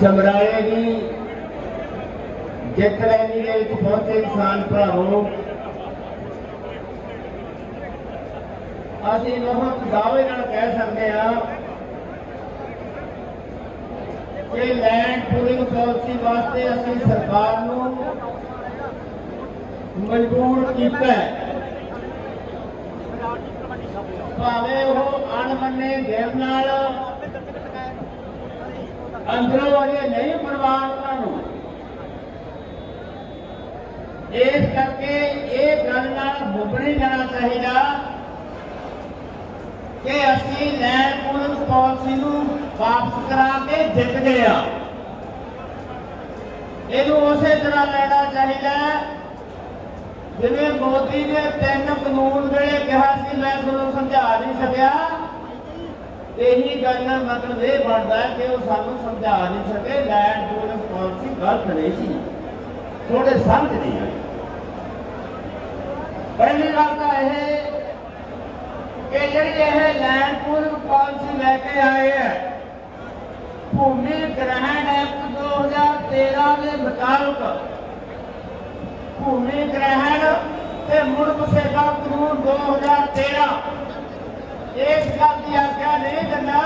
ਸਮਰਾਏ ਦੀ ਜਿੱਤ ਲੈਣੀ ਦੇ ਵਿੱਚ ਪਹੁੰਚੇ ਕਿਸਾਨ ਭਰਾਵੋ। ਅਸੀਂ ਬਹੁਤ ਦਾਅਵੇ ਨਾਲ ਕਹਿ ਸਕਦੇ ਹਾਂ ਕਿ ਲੈਂਡ ਪੂਲਿੰਗ ਪਾਲਿਸੀ ਵਾਸਤੇ ਅਸੀਂ ਸਰਕਾਰ ਨੂੰ ਮਜਬੂਰ ਕੀਤਾ ਭਾਵੇਂ ਉਹ ਅਣਮੰਨੇ ਦਿਲ ਨਾਲ ਅੰਦਰੋਂ ਅਜੇ ਨਹੀਂ ਪ੍ਰਵਾਨ ਉਹਨਾਂ ਇਸ ਕਰਕੇ ਇਹ ਗੱਲ ਨਾਲ ਮੁੱਕਣੀ ਜਾਣਾ ਚਾਹੀਦਾ ਕਿ ਅਸੀਂ ਲੈਂਡ ਪੂਲਿੰਗ ਪਾਲਿਸੀ ਨੂੰ ਵਾਪਸ ਕਰਾ ਕੇ ਜਿੱਤ ਗਏ ਆ। ਇਹਨੂੰ ਉਸੇ ਤਰ੍ਹਾਂ ਲੈਣਾ ਚਾਹੀਦਾ ਜਿਵੇਂ ਮੋਦੀ ਨੇ ਤਿੰਨ ਕਾਨੂੰਨ ਵੇਲੇ ਕਿਹਾ ਸੀ, ਮੈਂ ਤੁਹਾਨੂੰ ਸਮਝਾ ਨਹੀਂ ਸਕਿਆ। ਇਹੀ ਗੱਲ ਦਾ ਮਤਲਬ ਇਹ ਬਣਦਾ ਹੈ ਕਿ ਉਹ ਸਾਨੂੰ ਸਮਝਾ ਨਹੀਂ ਸਕੇ ਲੈਂਡ ਪੂਲਿੰਗ ਪਾਲਿਸੀ ਗਲਤ ਨਹੀਂ ਸੀ। ਥੋੜੇ ਸਮਝ ਨਹੀਂ ਆਈ ਪਹਿਲੀ ਗੱਲ ਤਾਂ ਇਹ ਕਿ ਜਿਹੜੀ ਇਹ ਲੈਂਡ ਪੂਲਿੰਗ ਪਾਲਿਸੀ ਲੈ ਕੇ ਆਏ ਹੈ ਭੂਮੀ ਗ੍ਰਹਿਣ ਐਕਟ 2013 ਦੇ ਮੁਤਾਬਕ, ਭੂਮੀ ਗ੍ਰਹਿਣ ਤੇ ਮੁੜ ਵਸੇਬਾ ਕਾਨੂੰਨ 2013 ਇਸ ਗੱਲ ਦੀ ਆਗਿਆ ਨਹੀਂ ਦਿੰਦਾ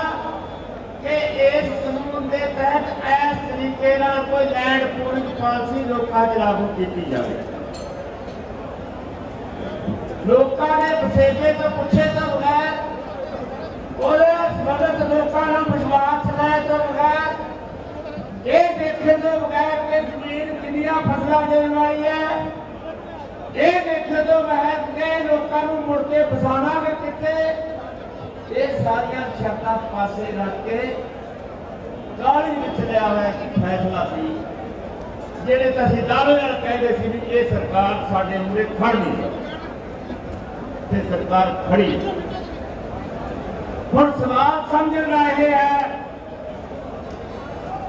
ਕਿ ਇਸ ਕਾਨੂੰਨ ਦੇ ਤਹਿਤ ਇਸ ਤਰੀਕੇ ਨਾਲ ਕੋਈ ਲੈਂਡ ਪੂਲਿੰਗ ਪਾਲਿਸੀ ਲੋਕਾਂ 'ਚ ਲਾਗੂ ਕੀਤੀ ਜਾਵੇ। ਲੋਕਾਂ ਨੇ ਵਸੇਬੇ ਤੋਂ ਪੁੱਛੇ ਤੋਂ ਬਗੈਰ, ਉਹਦੇ ਮਦਦ ਲੋਕਾਂ ਨੂੰ ਵਿਸ਼ਵਾਸ ਲੈ ਤੋਂ ਬਗੈਰ, ਇਹ ਦੇਖੇ ਤੋਂ ਬਗੈਰ ਕਿ ਜ਼ਮੀਨ ਕਿੰਨੀਆਂ ਫਸਲਾਂ ਦੇਣ ਵਾਲੀ ਹੈ। ਇਹ ਦੇਖੇ ਤੋਂ ਬਗੈਰ ਕਿ ਲੋਕਾਂ ਨੂੰ ਮੁੜ ਕੇ ਵਸਾਉਣਾ ਵੀ ਕਿੱਥੇ ਇਹ ਸਾਰੀਆਂ ਸ਼ਰਤਾਂ ਪਾਸੇ ਰੱਖ ਕੇ ਗਾਲੀ ਵਿੱਚ ਲਿਆ ਹੋਇਆ ਇੱਕ ਫੈਸਲਾ ਸੀ, ਜਿਹੜੇ ਤਾਂ ਨਾਲ ਕਹਿੰਦੇ ਸੀ ਵੀ ਇਹ ਸਰਕਾਰ ਸਾਡੇ ਮੂਹਰੇ ਖੜ ਨਹੀਂ ਤੇ ਸਰਕਾਰ ਖੜੀ ਹੈ। ਹੁਣ ਸਵਾਲ ਸਮਝਣ ਦਾ ਇਹ ਹੈ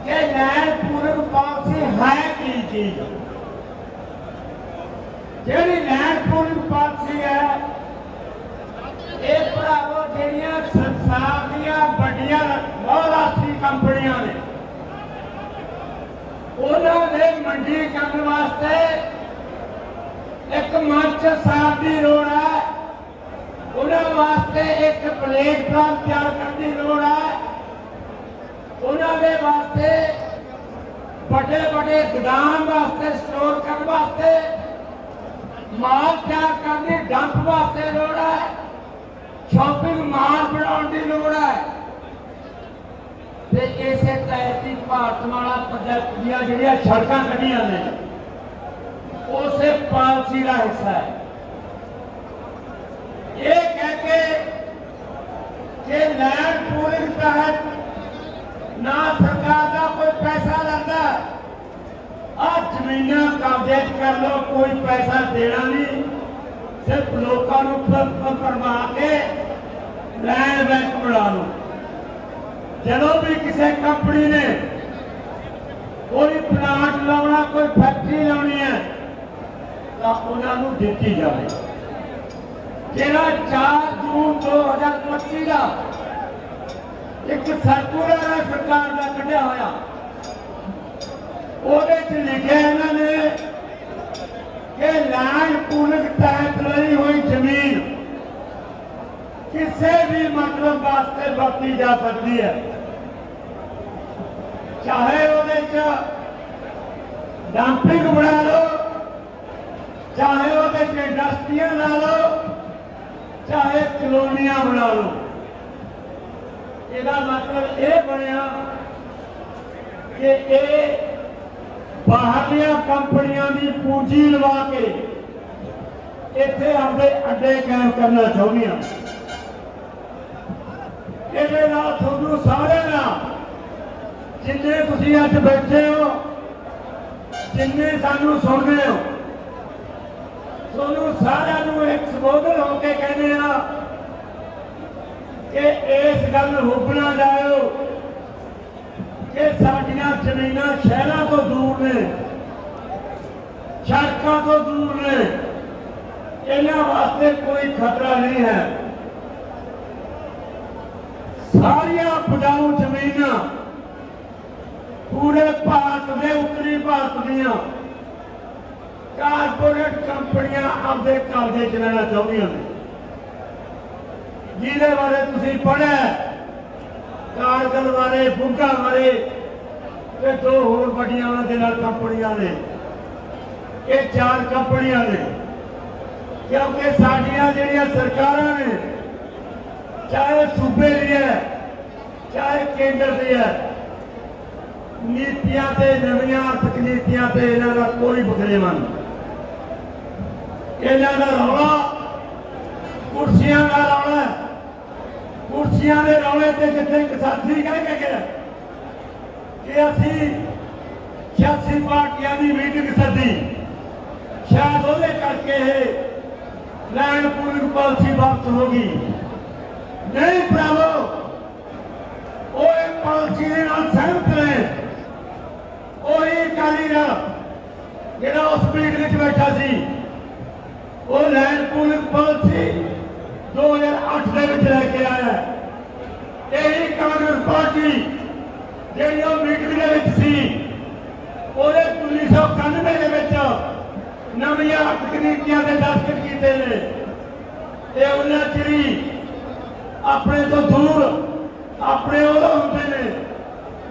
ਕਿ ਲੈਣ ਪੂਰਨ ਪਾਲਿਸੀ ਹੈ ਕੀ ਚੀਜ਼ ਜਿਹੜੀ ਲੈਣ ਪੂਰਨ ਪਾਲਿਸੀ ਹੈ ਭਰਾਵੋ ਜਿਹੜੀਆਂ ਸੰਸਾਰ ਦੀਆਂ ਵੱਡੀਆਂ ਬਹੁਰਾਸ਼ਟਰੀ ਕੰਪਨੀਆਂ ਨੇ, ਉਹਨਾਂ ਦੇ ਮੰਡੀ ਕਰਨ ਵਾਸਤੇ ਇੱਕ ਮੰਚ ਸਾਫ਼ ਦੀ ਲੋੜ ਹੈ। ਉਹਨਾਂ ਵਾਸਤੇ ਇੱਕ ਪਲੇਟਫਾਰਮ ਤਿਆਰ ਕਰਨ ਦੀ ਲੋੜ ਹੈ। ਉਹਨਾਂ ਦੇ ਵਾਸਤੇ ਵੱਡੇ ਵੱਡੇ ਗੋਦਾਮ ਵਾਸਤੇ ਸਟੋਰ ਕਰਨ ਵਾਸਤੇ, ਮਾਲ ਤਿਆਰ ਕਰਨ ਦੀ ਡੰਪ ਵਾਸਤੇ ਲੋੜ ਹੈ। ਸ਼ਾਪਿੰਗ ਮਾਲ ਬਣਾਉਣ ਦੀ ਲੋੜ ਹੈ। ਤੇ ਇਸੇ ਤਹਿਤ ਹੀ ਭਾਰਤ ਮਾਲਾ ਪ੍ਰੋਜੈਕਟ ਦੀਆਂ ਜਿਹੜੀਆਂ ਸੜਕਾਂ ਕੱਢੀਆਂ ਨੇ ਉਸੇ ਪਾਲਿਸੀ ਦਾ ਹਿੱਸਾ ਹੈ। ਇਹ ਕਹਿ ਕੇ ਕਿ ਲੈਂਡ ਪੂਲਿੰਗ ਤਹਿਤ ਨਾ ਸਰਕਾਰ ਦਾ ਕੋਈ ਪੈਸਾ ਲੱਗਦਾ ਆ ਜ਼ਮੀਨਾਂ ਕਬਜ਼ੇ 'ਚ ਕਰ ਲੋ ਕੋਈ ਪੈਸਾ ਦੇਣਾ ਨਹੀਂ। ਸਿਰਫ ਲੋਕਾਂ ਨੂੰ ਪਰਮਾ ਕੇ ਲੈਂਡ ਬੈਂਕ ਬਣਾ ਲਓ। ਜਦੋਂ ਵੀ ਕਿਸੇ ਕੰਪਨੀ ਨੇ ਕੋਈ ਪਲਾਂਟ ਲਾਉਣਾ, ਕੋਈ ਫੈਕਟਰੀ ਲਾਉਣੀ ਹੈ, ਤਾਂ ਉਹਨਾਂ ਨੂੰ ਦਿੱਤੀ ਜਾਵੇ। ਜਿਹੜਾ 4 ਜੂਨ 2025 ਦਾ ਇੱਕ ਸਰਕੂਲਰ ਹੈ ਸਰਕਾਰ ਦਾ ਕੱਢਿਆ ਹੋਇਆ, ਉਹਦੇ 'ਚ ਲਿਖਿਆ ਇਹਨਾਂ ਨੇ ਕਿ ਲੈਂਡ ਪੂਲਿੰਗ ਤਹਿਤ ਲਈ ਹੋਈ ਜ਼ਮੀਨ। ਕਿਸੇ ਵੀ ਮਤਲਬ ਵਾਸਤੇ ਵਰਤੀ ਜਾ ਸਕਦੀ ਹੈ। ਚਾਹੇ ਉਹਦੇ 'ਚ ਡੰਪਿੰਗ ਬਣਾ ਲਓ, ਚਾਹੇ ਉਹਦੇ 'ਚ ਇੰਡਸਟਰੀਆਂ ਲਾ ਲਓ, ਚਾਹੇ ਕਲੋਨੀਆਂ ਬਣਾ ਲਓ। ਇਹਦਾ ਮਤਲਬ ਇਹ ਬਣਿਆ ਕਿ ਇਹ ਬਾਹਰਲੀਆਂ ਕੰਪਨੀਆਂ ਦੀ ਪੂੰਜੀ ਲਵਾ ਕੇ ਇੱਥੇ ਆਪਦੇ ਅੱਡੇ ਕਾਇਮ ਕਰਨਾ ਚਾਹੁੰਦੀਆਂ ਇਹਦੇ ਨਾਲ ਤੁਹਾਨੂੰ ਸਾਰਿਆਂ ਨਾਲ ਜਿੰਨੇ ਤੁਸੀਂ ਅੱਜ ਬੈਠੇ ਹੋ, ਜਿੰਨੇ ਸਾਨੂੰ ਸੁਣਦੇ ਹੋ, ਤੁਹਾਨੂੰ ਸਾਰਿਆਂ ਨੂੰ ਇੱਕ ਸੰਬੋਧਨ ਹੋ ਕੇ ਕਹਿੰਦੇ ਆ ਕਿ ਇਸ ਗੱਲ ਨੂੰ ਹੁਬਣਾ ਜਾਇਓ ਕਿ ਸਾਡੀਆਂ ਜ਼ਮੀਨਾਂ ਸ਼ਹਿਰਾਂ ਤੋਂ ਦੂਰ ਨੇ, ਸੜਕਾਂ ਤੋਂ ਦੂਰ ਨੇ। ਇਹਨਾਂ ਵਾਸਤੇ ਕੋਈ ਖਤਰਾ ਨਹੀਂ ਹੈ। ਸਾਰੀਆਂ ਉਪਜਾਊ ਜ਼ਮੀਨਾਂ ਪੂਰੇ ਭਾਰਤ ਦੇ ਉੱਤਰੀ ਭਾਰਤ ਦੀਆਂ। ਕਾਰਪੋਰੇਟ ਕੰਪਨੀਆਂ ਆਪਦੇ ਕਬਜ਼ੇ ਚ ਲੈਣਾ ਚਾਹੁੰਦੀਆਂ ਨੇ। ਜਿਹਦੇ ਬਾਰੇ ਤੁਸੀਂ ਪੜ੍ਹਿਆ ਕਾਰਗਲ ਬਾਰੇ ਬੁੱਗਾ ਬਾਰੇ ਤੇ ਦੋ ਹੋਰ ਵੱਡੀਆਂ ਉਹਨਾਂ ਦੇ ਨਾਲ ਕੰਪਨੀਆਂ ਨੇ। ਇਹ ਚਾਰ ਕੰਪਨੀਆਂ ਨੇ। ਕਿਉਂਕਿ ਸਾਡੀਆਂ ਜਿਹੜੀਆਂ ਸਰਕਾਰਾਂ ਨੇ, ਚਾਹੇ ਸੂਬੇ ਦੀ ਹੈ, ਚਾਹੇ ਕੇਂਦਰ ਦੀ ਹੈ, ਨੀਤੀਆਂ ਤੇ ਨਵੀਆਂ ਆਰਥਿਕ ਨੀਤੀਆਂ ਤੇ ਇਹਨਾਂ ਦਾ ਕੋਈ ਬਖਰੇਵਾ ਨਹੀਂ। ਇਹਨਾਂ ਦਾ ਰੌਲਾ ਕੁਰਸੀਆਂ ਦਾ ਰੌਲਾ ਕੁਰਸੀਆਂ ਦੇ ਰੌਲੇ ਤੇ ਜਿੱਥੇ ਇੱਕ ਸਾਥੀ ਕਹਿ ਕੇ ਗਿਆ ਕਿ ਅਸੀਂ 86 ਪਾਰਟੀਆਂ ਦੀ ਮੀਟਿੰਗ ਸੱਦੀ, ਸ਼ਾਇਦ ਉਹਦੇ ਕਰਕੇ ਇਹ ਲੈਂਡ ਪੂਲਿੰਗ ਪਾਲਿਸੀ ਵਾਪਸ ਹੋ ਗਈ। ਨਹੀਂ ਭਰਾਵੋ, ਉਹ ਇਹ ਪਾਲਿਸੀ ਦੇ ਨਾਲ ਸਹਿਮਤ ਨੇ। ਉਹ ਇਹ ਅਕਾਲੀ ਦਲ ਜਿਹੜਾ ਉਸ ਮੀਟਿੰਗ ਵਿੱਚ ਬੈਠਾ ਸੀ, ਉਹ ਲੈਂਡ ਪੂਲਿੰਗ ਪਾਲਿਸੀ 2008 ਦੇ ਵਿੱਚ ਲੈ ਕੇ ਆਇਆ ਇਹੀ ਕਾਂਗਰਸ ਪਾਰਟੀ ਜਿਹੜੀ ਉਹ ਮੀਟਿੰਗ ਦੇ ਵਿੱਚ ਸੀ, ਉਹਦੇ 1991 ਦੇ ਵਿੱਚ ਨਵੀਆਂ ਆਰਥਿਕ ਦੇ ਦਸਤਖਤ ਕੀਤੇ ਨੇ। ਤੇ ਉਹਨਾਂ ਚਿਰੀ ਆਪਣੇ ਤੋਂ ਦੂਰ, ਆਪਣੇ ਉਹ ਹੁੰਦੇ ਨੇ,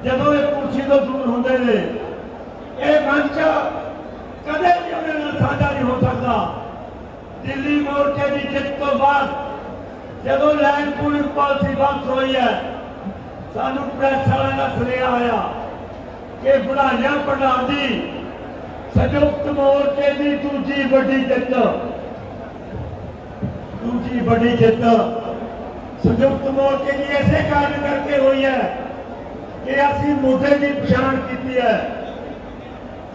ਜਦੋਂ ਇਹ ਕੁਰਸੀ ਤੋਂ ਦੂਰ ਹੁੰਦੇ ਨੇ। ਇਹ ਮੰਚ ਕਦੇ ਵੀ ਉਹਨਾਂ ਨਾਲ ਸਾਂਝਾ ਨਹੀਂ ਹੋ ਸਕਦਾ। ਦਿੱਲੀ ਮੋਰਚੇ ਦੀ ਜਿੱਤ ਤੋਂ ਬਾਅਦ ਜਦੋਂ ਲੈਂਡ ਪੂਲਿੰਗ ਪਾਲਿਸੀ ਵਾਪਸ ਹੋਈ ਹੈ, ਸਾਨੂੰ ਪ੍ਰੈਸ ਵਾਲਿਆਂ ਦਾ ਸੁਨੇਹਾ ਆਇਆ ਕਿ ਬੁਢਾਈਆਂ ਪ੍ਰਧਾਨ ਦੀ ਸੰਯੁਕਤ ਮੋਰਚੇ ਦੀ ਦੂਜੀ ਵੱਡੀ ਜਿੱਤ। ਦੂਜੀ ਵੱਡੀ ਜਿੱਤ। ਸੰਯੁਕਤ ਮੋਰਚੇ ਦੀ ਐਸੇ ਕਾਰਨ ਕਰਕੇ ਹੋਈ ਹੈ ਕਿ ਅਸੀਂ ਮੁੱਦੇ ਦੀ ਪਛਾਣ ਕੀਤੀ ਹੈ।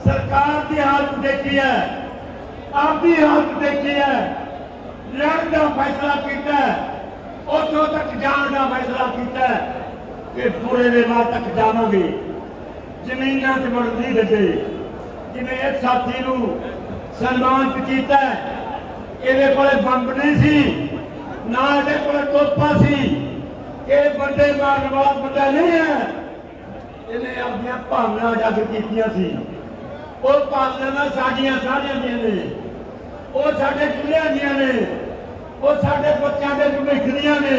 ਸਰਕਾਰ ਦੀ ਹਾਲਤ ਦੇਖੀ ਹੈ, ਆਪਦੀ ਹਾਲਤ ਦੇਖੀ ਹੈ, ਲੜਨ ਦਾ ਫੈਸਲਾ ਕੀਤਾ ਹੈ। ਉੱਥੋਂ ਤੱਕ ਜਾਣ ਦਾ ਫੈਸਲਾ ਕੀਤਾ ਕਿ ਪੂਰੇ ਦੇ ਬਾਅਦ ਤੱਕ ਜਾਵਾਂਗੇ। ਜ਼ਮੀਨਾਂ 'ਚ ਵੜਦੀ ਲੱਗੇ ਜਿਵੇਂ ਇਹ ਸਾਥੀ ਨੂੰ ਸਨਮਾਨਿਤ ਕੀਤਾ ਇਹਦੇ ਕੋਲੇ ਬੰਬ ਨਹੀਂ ਸੀ, ਨਾ ਇਹਦੇ ਕੋਲੇ ਤੋਪਾ ਸੀ। ਇਹ ਬੰਦੇ ਮਾਰਨ ਵਾਲਾ ਬੰਦਾ ਨਹੀਂ ਹੈ। ਇਹਨੇ ਆਪਣੀਆਂ ਭਾਵਨਾ ਜਾਗਰ ਕੀਤੀਆਂ ਸੀ। ਉਹ ਭਾਵਨਾ ਸਾਡੀਆਂ ਸਾਰਿਆਂ ਦੀਆਂ ਨੇ। ਉਹ ਸਾਡੇ ਚੁੱਲ੍ਹਿਆਂ ਦੀਆਂ ਨੇ। ਉਹ ਸਾਡੇ ਬੱਚਿਆਂ ਦੇ ਭਵਿੱਖ ਨੇ।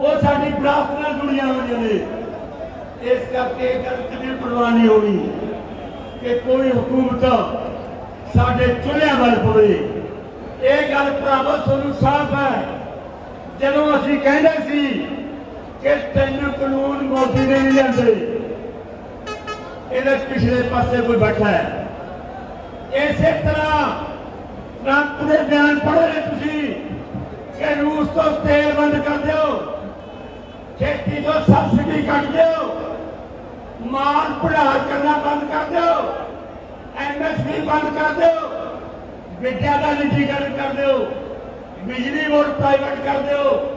ਉਹ ਸਾਡੀ ਵਿਰਾਸਤ ਨਾਲ ਜੁੜੀਆਂ ਹੋਈਆਂ ਨੇ। ਇਸ ਕਰਕੇ ਗੱਲ ਕਦੇ ਪਰਵਾਹ ਹੋਣੀ ਕਿ ਕੋਈ ਹਕੂਮਤ ਸਾਡੇ ਚੁੱਲ੍ਹਿਆਂ ਵੱਲ ਪਵੇ ਇਹ ਗੱਲ ਭਰਾਵੋ ਤੁਹਾਨੂੰ ਸਾਫ਼ ਹੈ। ਜਦੋਂ ਅਸੀਂ ਕਹਿੰਦੇ ਸੀ ਕਿ ਤਿੰਨ ਕਾਨੂੰਨ ਮੋਦੀ ਨੇ ਨਹੀਂ ਲਿਆਂਦੇ, ਇਹਦੇ ਪਿਛਲੇ ਪਾਸੇ ਕੋਈ ਬੈਠਾ ਹੈ। ਇਸੇ ਤਰ੍ਹਾਂ ਟਰੰਪ ਦੇ ਬਿਆਨ ਪੜ੍ਹੇ ਤੁਸੀਂ। ਕਿ ਰੂਸ ਤੋਂ ਤੇਲ ਬੰਦ ਕਰ ਦਿਓ। ਖੇਤੀ ਤੋਂ ਸਬਸਿਡੀ ਕੱਟ ਦਿਓ। ਮਾਲ ਪੜਾ ਕਰਨਾ ਬੰਦ ਕਰ ਦਿਓ। ਐਮਐਸਪੀ ਬੰਦ ਕਰ ਦਿਓ। ਵਿਦਿਆ ਦਾ ਨਿੱਜੀਕਰਨ ਕਰ ਦਿਓ। ਬਿਜਲੀ ਬੋਰਡ ਪ੍ਰਾਈਵੇਟ ਕਰ ਦਿਓ।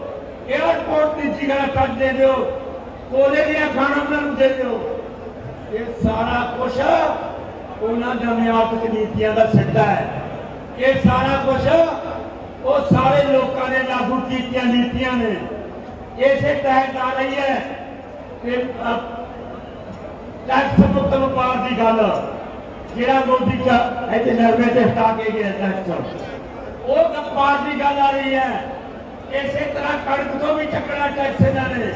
에어ਪੋਰਟ ਨਿੱਜੀਕਰਨ ਕਰ ਦੇ ਦਿਓ। ਕੋਲੇ ਦੀਆਂ ਖਾਣਾ ਉਹਨਾਂ ਨੂੰ ਦੇ ਦਿਓ। ਇਹ ਸਾਰਾ ਕੁਝ ਉਹਨਾਂ ਜਮਿਆਤਕ ਨੀਤੀਆਂ ਦਾ ਸਿੱਟਾ ਹੈ। ਇਹ ਸਾਰਾ ਕੁਝ ਉਹ ਸਾਰੇ ਲੋਕਾਂ ਨੇ ਲਾਗੂ ਕੀਤੀਆਂ ਨੀਤੀਆਂ ਨੇ। ਇਸੇ ਤਹਿਤ ਆ ਰਹੀ ਹੈ ਕਿ ਟੈਕਸ ਮੁਕਤ ਵਪਾਰ ਦੀ ਗੱਲ, ਜਿਹੜਾ ਮੋਦੀ ਦਾ ਇੱਥੇ ਨਰਮੇ ਤੇ ਹਟਾ ਕੇ ਗਿਆ ਟੈਕਸ ਉਹ ਵਪਾਰ ਦੀ ਗੱਲ ਆ ਰਹੀ ਹੈ। ਇਸੇ ਤਰ੍ਹਾਂ ਕਣਕ ਤੋਂ ਵੀ ਚੱਕਣਾ ਟੈਕਸ ਇਹਨਾਂ ਨੇ।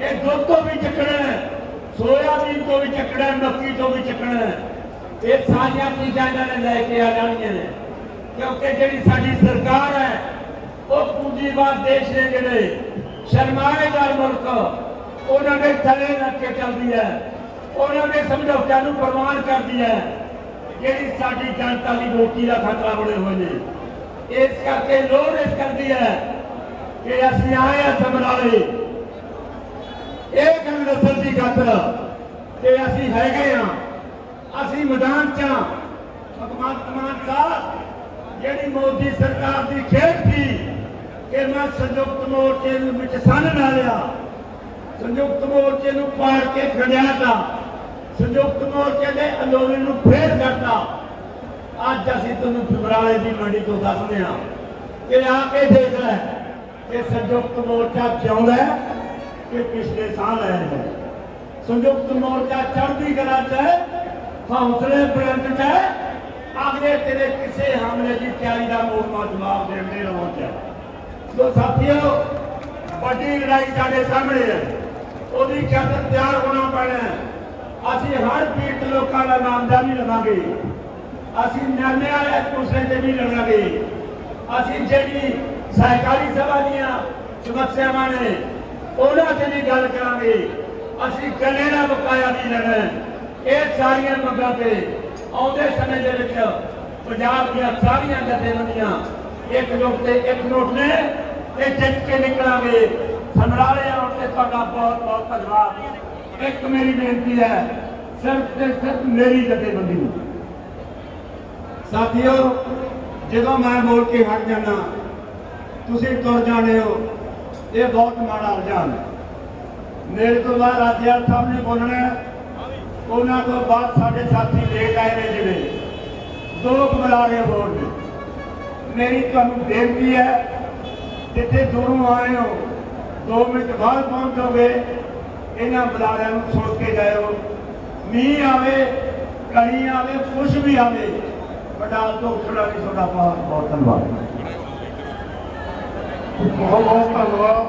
ਇਹ ਦੁੱਧ ਤੋਂ ਵੀ ਚੱਕਣਾ ਸੋਇਆਬੀਨ ਤੋਂ ਵੀ ਚੱਕਣਾ ਮੱਕੀ ਤੋਂ ਵੀ ਚੱਕਣਾ ਇਹ ਸਾਰੀਆਂ ਚੀਜ਼ਾਂ ਇਹਨਾਂ ਨੇ ਲੈ ਕੇ ਆ ਜਾਣੀਆਂ ਨੇ। ਕਿਉਂਕਿ ਜਿਹੜੀ ਸਾਡੀ ਸਰਕਾਰ ਹੈ, ਉਹ ਪੂੰਜੀਵਾਦ ਦੇਸ਼ ਦੇ ਜਿਹੜੇ ਸ਼ਰਮਾਏਦਾਰ ਮੁਲਕ, ਉਹਨਾਂ ਦੇ ਥੱਲੇ ਲੱਗ ਕੇ ਚੱਲਦੀ ਹੈ। ਉਹਨਾਂ ਦੇ ਸਮਝੌਤਿਆਂ ਨੂੰ ਪ੍ਰਵਾਨ ਕਰਦੀ ਹੈ। ਜਿਹੜੀ ਸਾਡੀ ਜਨਤਾ ਦੀ ਰੋਟੀ ਦਾ ਖਤਰਾ ਬਣੇ ਹੋਏ ਨੇ। ਇਸ ਕਰਕੇ ਲੋੜ ਇਸ ਕਰਦੀ ਹੈ ਕਿ ਅਸੀਂ ਆਏ ਆ ਸਮਰਾਲੇ ਇਹ ਗੱਲ ਦੱਸਣ ਦੀ ਖਾਤਰ ਕਿ ਅਸੀਂ ਹੈਗੇ ਆ ਅਸੀਂ ਮੈਦਾਨ ਚ ਹਾਂ। ਭਗਵੰਤ ਮਾਨ ਸਾਹਿਬ ਜਿਹੜੀ ਮੋਦੀ ਸਰਕਾਰ ਦੀ ਖੇਡ ਸੀ ਕਿ ਮੈਂ ਸੰਯੁਕਤ ਮੋਰਚੇ ਨੂੰ ਵਿੱਚ ਸੰਨ ਨਾ ਲਿਆ ਸੰਯੁਕਤ ਮੋਰਚੇ ਨੂੰ ਪਾੜ ਕੇ ਖੜਿਆ ਤਾ ਸੰਯੁਕਤ ਮੋਰਚੇ ਦੇ ਅੰਦੋਲਨ ਨੂੰ ਫੇਰ ਕਰਤਾ ਅੱਜ ਅਸੀਂ ਤੁਹਾਨੂੰ ਫਿਬਰਾਲੇ ਦੀ ਮੰਡੀ ਤੋਂ ਦੱਸਦੇ ਹਾਂ ਕਿ ਆ ਕੇ ਦੇਖ ਲੈ ਕਿ ਸੰਯੁਕਤ ਮੋਰਚਾ ਕਿਉਂ ਹੈ ਕਿ ਪਿਛਲੇ ਸਾਲ ਆਇਆ ਹੈ ਸੰਯੁਕਤ ਮੋਰਚਾ ਚੜ੍ਹਦੀ ਕਲਾ ਚ ਹੈ, ਹੌਸਲੇ ਬੁਲੰਦ ਚ ਹੈ। ਅਗਲੇ ਤੇਰੇ ਕਿਸੇ ਹਮਲੇ ਦੀ ਤਿਆਰੀ ਦਾ ਮੋੜਮਾ ਜਵਾਬ ਦੇਣ ਦੇ ਸੋ ਸਾਥੀਓ, ਵੱਡੀ ਲੜਾਈ ਸਾਡੇ ਸਾਹਮਣੇ ਹੈ। ਉਹਦੀ ਖਾਤਰ ਤਿਆਰ ਹੋਣਾ ਪੈਣਾ ਅਸੀਂ ਹਰ ਪੀੜਤ ਲੋਕਾਂ ਦਾ ਨਾਮਦਾ ਲਵਾਂਗੇ। ਅਸੀਂ ਨਿਆਣੇ ਵਾਲੇ ਕੁਰਸੇ ਤੇ ਵੀ ਲੜਾਂਗੇ। ਅਸੀਂ ਜਿਹੜੀ ਸਹਿਕਾਰੀ ਸਭਾ ਦੀਆਂ ਸਮੱਸਿਆਵਾਂ ਨੇ, ਉਹਨਾਂ ਤੇ ਵੀ ਗੱਲ ਕਰਾਂਗੇ। ਅਸੀਂ ਗਲੇ ਦਾ ਬਕਾਇਆ ਨਹੀਂ ਲੈਣਾ ਇਹ ਸਾਰੀਆਂ ਮੰਗਾਂ ਤੇ ਆਉਂਦੇ ਸਮੇਂ ਦੇ ਵਿੱਚ ਪੰਜਾਬ ਦੀਆਂ ਸਾਰੀਆਂ ਜਥੇਬੰਦੀਆਂ ਇੱਕ ਨੋਟ ਤੇ ਇੱਕ ਨੋਟ ਨੇ ਤੇ ਜਿੱਤ ਕੇ ਨਿਕਲਾਂਗੇ। ਸਮਰਾਲੇ ਆਉਣ ਤੇ ਤੁਹਾਡਾ ਬਹੁਤ ਬਹੁਤ ਧੰਨਵਾਦ। ਇੱਕ ਮੇਰੀ ਬੇਨਤੀ ਹੈ, ਸਿਰਫ ਤੇ ਸਿਰਫ ਮੇਰੀ ਜਥੇਬੰਦੀ ਨੂੰ। ਸਾਥੀਓ, ਜਦੋਂ ਮੈਂ ਬੋਲ ਕੇ ਹਟ ਜਾਣਾ ਤੁਸੀਂ ਤੁਰ ਜਾਣੇ ਹੋ। ਇਹ ਬਹੁਤ ਮਾੜਾ ਰੁਝਾਨ ਹੈ। ਮੇਰੇ ਤੋਂ ਬਾਅਦ ਰਾਜਿਆਲ ਸਾਹਿਬ ਨੇ ਬੋਲਣਾ ਉਹਨਾਂ ਤੋਂ ਬਾਅਦ ਸਾਡੇ ਸਾਥੀ ਲੇਟ ਆਏ ਨੇ ਜਿਵੇਂ ਦੋ ਬੁਲਾਰੇ ਹੋਰ ਨੇ। ਮੇਰੀ ਤੁਹਾਨੂੰ ਬੇਨਤੀ ਹੈ, ਜਿੱਥੇ ਦੂਰੋਂ ਆਏ ਹੋ 2 ਮਿੰਟ ਬਾਅਦ ਪਹੁੰਚੋਗੇ, ਇਹਨਾਂ ਬੁਲਾਰਿਆਂ ਨੂੰ ਸੁਣ ਕੇ ਜਾਇਓ। ਮੀਂਹ ਆਵੇ ਕਣੀ ਆਵੇ, ਕੁਛ ਵੀ ਆਵੇ ਪਟਾਲ ਤੋਂ ਉੱਠਣਾ ਨਹੀਂ ਤੁਹਾਡਾ ਬਹੁਤ ਬਹੁਤ ਧੰਨਵਾਦ। ਬਹੁਤ ਬਹੁਤ ਧੰਨਵਾਦ।